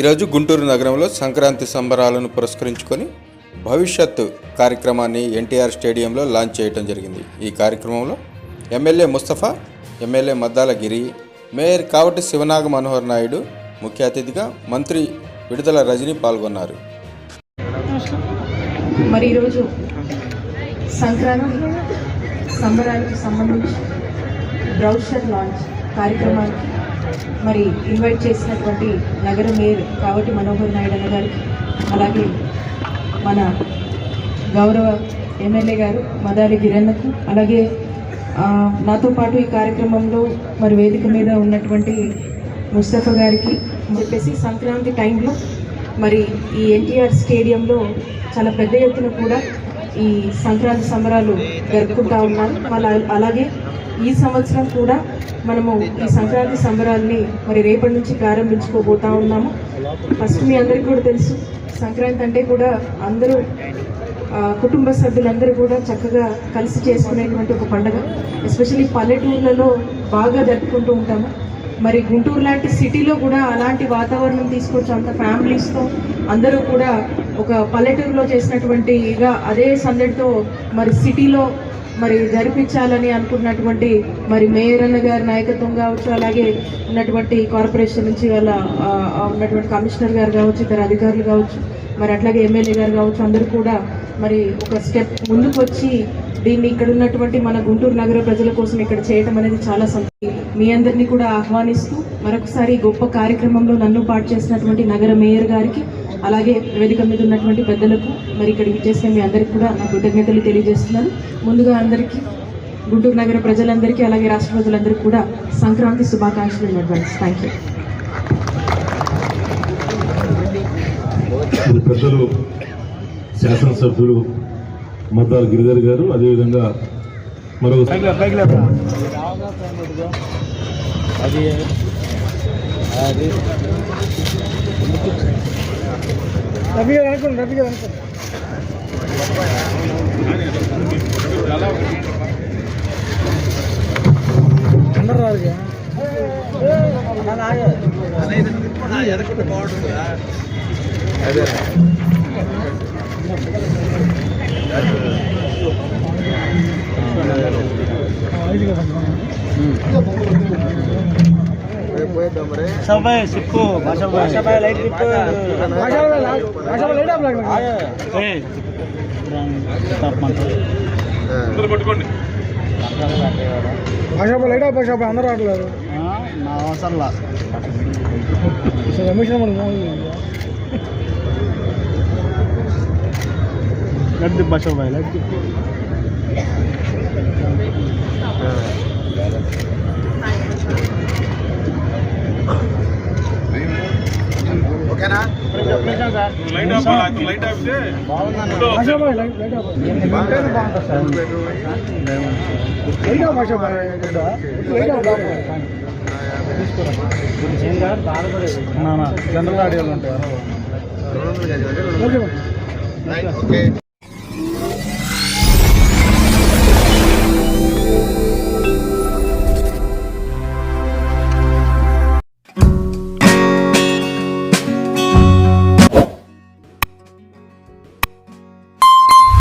ఈరోజు గుంటూరు నగరంలో సంక్రాంతి సంబరాలను పురస్కరించుకొని భవిష్యత్ కార్యక్రమాన్ని ఎన్టీఆర్ స్టేడియంలో లాంచ్ చేయడం జరిగింది. ఈ కార్యక్రమంలో MLA Mustafa MLA Maddala Giri mayor Kavati Sivanaga Manohar Naidu ముఖ్య అతిథిగా మంత్రి విడుదల రజని పాల్గొన్నారు. మరి ఈరోజు సంక్రాంతి సంబరాలకు సంబంధించి బ్రౌషర్ లాంచ్ కార్యక్రమానికి మరి ఇన్వైట్ చేసినటువంటి నగర మేయర్ కావటి మనోహర్ నాయుడు అన్న గారికి అలాగే మన గౌరవ ఎమ్మెల్యే గారు మదారి గిరన్నకు అలాగే నాతో పాటు ఈ కార్యక్రమంలో మరి వేదిక మీద ఉన్నటువంటి ముస్తఫా గారికి చెప్పేసి సంక్రాంతి టైంలో మరి ఈ ఎన్టీఆర్ స్టేడియంలో చాలా పెద్ద ఎత్తున కూడా ఈ సంక్రాంతి సంబరాలు జరుపుకుంటా ఉన్నాను మళ్ళీ అలాగే ఈ సంవత్సరం కూడా మనము ఈ సంక్రాంతి సంబరాల్ని మరి రేపటి నుంచి ప్రారంభించుకోబోతా ఉన్నాము. ఫస్ట్ మీ అందరికీ కూడా తెలుసు సంక్రాంతి అంటే కూడా అందరూ కుటుంబ సభ్యులందరూ కూడా చక్కగా కలిసి చేసుకునేటువంటి ఒక పండుగ. ఎస్పెషల్లీ పల్లెటూర్లలో బాగా జరుపుకుంటూ ఉంటాము. మరి గుంటూరు లాంటి సిటీలో కూడా అలాంటి వాతావరణం తీసుకొచ్చి అంత ఫ్యామిలీస్తో అందరూ కూడా ఒక పల్లెటూరులో చేసినటువంటి ఇక అదే సందడితో మరి సిటీలో మరి జరిపించాలని అనుకున్నటువంటి మరి మేయర్ అన్న గారి నాయకత్వం కావచ్చు అలాగే ఉన్నటువంటి కార్పొరేషన్ నుంచి వాళ్ళ ఉన్నటువంటి కమిషనర్ గారు కావచ్చు ఇతర అధికారులు కావచ్చు మరి అట్లాగే ఎమ్మెల్యే గారు కావచ్చు అందరూ కూడా మరి ఒక స్టెప్ ముందుకు వచ్చి దీన్ని ఇక్కడ ఉన్నటువంటి మన గుంటూరు నగర ప్రజల కోసం ఇక్కడ చేయటం అనేది చాలా సంతోషం. మీ అందరినీ కూడా ఆహ్వానిస్తూ మరొకసారి గొప్ప కార్యక్రమంలో నన్ను పాటు చేసినటువంటి నగర మేయర్ గారికి అలాగే వేదిక మీద ఉన్నటువంటి పెద్దలకు మరి ఇక్కడికి చేసిన మీ అందరికీ కూడా నా కృతజ్ఞతలు తెలియజేస్తున్నాను. ముందుగా అందరికీ గుంటూరు నగర ప్రజలందరికీ అలాగే రాష్ట్ర ప్రజలందరికీ కూడా సంక్రాంతి శుభాకాంక్షలు ఇన్ అడ్వాన్స్ థ్యాంక్ యూ పెద్దలు శాసనసభ్యులు మద్దాల గిరిధర్ గారు అదేవిధంగా మరో అది అది. రవి గారు అనుకోండి రవి గారు అనుకోండి అందరు రాదు సబాయ్ సిక్కు భాషా భాషా భాయ్ లైట్ టిప్ భాషా భాషా లైట్ ఆఫ్ లైట్ ఏ తాపమాన భాషా లైట్ ఆఫ్ భాషా అందరూ రావట్లేదు నా అవసరంలా రమేష్ లైట్ టిప్ భాషా భాయ్ లైట్ general ఆడియోలు ఉంటాయి. ఓకే